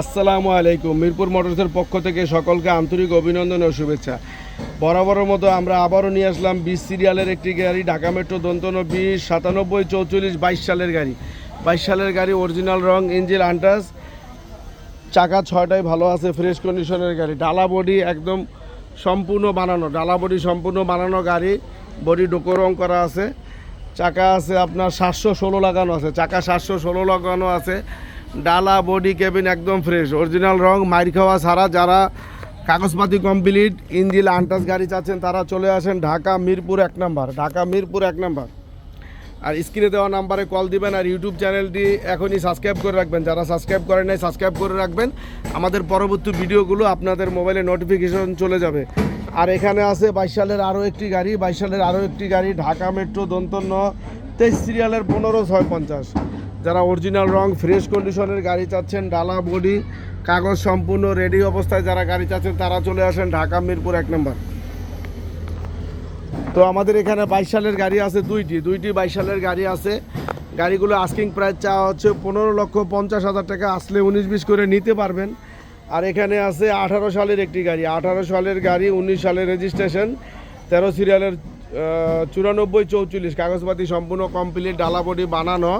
আসসালামু আলাইকুম। মিরপুর মোটরসের পক্ষ থেকে সকলকে আন্তরিক অভিনন্দন ও শুভেচ্ছা। বরাবরের মতো আমরা আবারও নিয়ে আসলাম বিশ সিরিয়ালের একটি গাড়ি, ঢাকা মেট্রো দন্তন বিশ সাতানব্বই চৌচল্লিশ বাইশ সালের গাড়ি। বাইশ সালের গাড়ি অরিজিনাল রং ইঞ্জিল আন্টাস চাকা ছয়টাই ভালো আছে, ফ্রেশ কন্ডিশনের গাড়ি। ডালা বডি একদম সম্পূর্ণ বানানো, ডালা বডি সম্পূর্ণ বানানো গাড়ি। বডি ডোকো রং করা আছে। চাকা আছে আপনার সাতশো ষোলো লাগানো আছে, চাকা সাতশো ষোলো লাগানো আছে। ডালা, বডি কেবিন একদম ফ্রেশ অরিজিনাল রং, মাইর খাওয়া ছাড়া যারা কাগজপাতি কমপ্লিট ইঞ্জিল আন্টাস গাড়ি চাচ্ছেন, তারা চলে আসেন ঢাকা, মিরপুর এক নাম্বার, ঢাকা, মিরপুর এক নাম্বার। আর স্ক্রিনে দেওয়া নাম্বারে কল দিবেন আর ইউটিউব চ্যানেলটি এখনই সাবস্ক্রাইব করে রাখবেন। যারা সাবস্ক্রাইব করেন নাই সাবস্ক্রাইব করে রাখবেন। আমাদের পরবর্তী ভিডিওগুলো আপনাদের মোবাইলে নোটিফিকেশন চলে যাবে। আর এখানে আছে বাইশ সালের আরও একটি গাড়ি বাইশ সালের আরও একটি গাড়ি, ঢাকা মেট্রো দন্তন্য তেইশ সিরিয়ালের পনেরো ছয় পঞ্চাশ। যারা অরিজিনাল রং ফ্রেশ কন্ডিশনের গাড়ি চাচ্ছেন, ডালা, বডি, কাগজ সম্পূর্ণ রেডি অবস্থায় যারা গাড়ি চাচ্ছেন, তারা চলে আসেন ঢাকা মিরপুর এক নম্বর। তো আমাদের এখানে বাইশ সালের গাড়ি আছে দুইটি দুইটি বাইশ সালের গাড়ি আছে। গাড়িগুলো আস্কিং প্রাইস চাওয়া হচ্ছে পনেরো লক্ষ পঞ্চাশ হাজার টাকা, আসলে উনিশ বিশ করে নিতে পারবেন। আর এখানে আছে আঠারো সালের একটি গাড়ি, আঠারো সালের গাড়ি, উনিশ সালের রেজিস্ট্রেশন তেরো সিরিয়ালের চুরানব্বই চৌচল্লিশ, কাগজপাতি সম্পূর্ণ কমপ্লিট ডালাবডি বানানো।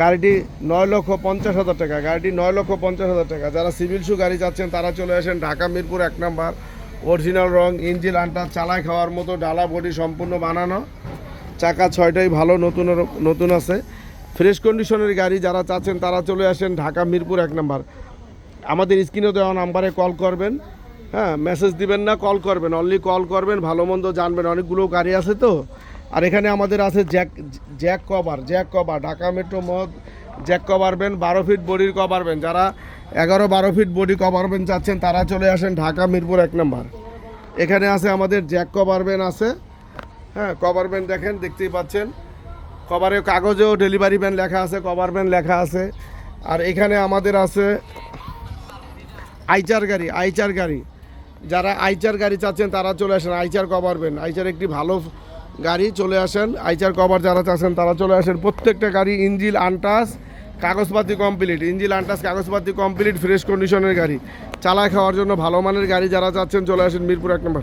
গাড়িটি নয় লক্ষ পঞ্চাশ হাজার টাকা, গাড়িটি নয় লক্ষ পঞ্চাশ হাজার টাকা। যারা সিভিল শু গাড়ি চাচ্ছেন, তারা চলে আসেন ঢাকা, মিরপুর এক নাম্বার। অরিজিনাল রং, ইঞ্জিন আনটা চালায় খাওয়ার মতো ডালা বডি সম্পূর্ণ বানানো। চাকা ছয়টাই ভালো, নতুন নতুন আছে। ফ্রেশ কন্ডিশনের গাড়ি যারা চাচ্ছেন, তারা চলে আসেন ঢাকা, মিরপুর এক নাম্বার। আমাদের স্ক্রিনে দেওয়া নাম্বারে কল করবেন। হ্যাঁ মেসেজ দিবেন না, কল করবেন। অনলি কল করবেন, ভালো মন্দ জানবেন। অনেকগুলো গাড়ি আছে তো। আর এখানে আমাদের আছে jack jack cover jack cover, Dhaka metro মদ জ্যাক কভারবেন বারো ফিট বডির কভারবেন যারা এগারো বারো ফিট বডি কভারবেন চাচ্ছেন, তারা চলে আসেন ঢাকা, মিরপুর এক নম্বর। এখানে আছে আমাদের জ্যাক কভারবেন আছে। হ্যাঁ কভারবেন দেখেন, দেখতেই পাচ্ছেন। কভারের কাগজেও ডেলিভারি ম্যান লেখা আছে, কভার ম্যান লেখা আছে। আর এখানে আমাদের আছে আইচার গাড়ি আইচার গাড়ি। যারা আইচার গাড়ি চাচ্ছেন, তারা চলে আসেন আইচার কভারবেন আইচার একটি ভালো গাড়ি চলে আসেন, আইচার কভার যারা চাচ্ছেন তারা চলে আসেন। প্রত্যেকটা গাড়ি ইঞ্জিল আনটাস, কাগজপাতি কমপ্লিট ইঞ্জিল আনটাস, কাগজপাতি কমপ্লিট ফ্রেশ কন্ডিশনের গাড়ি। চালায় খাওয়ার জন্য ভালো মানের গাড়ি যারা চাচ্ছেন চলে আসেন মিরপুর এক নম্বর।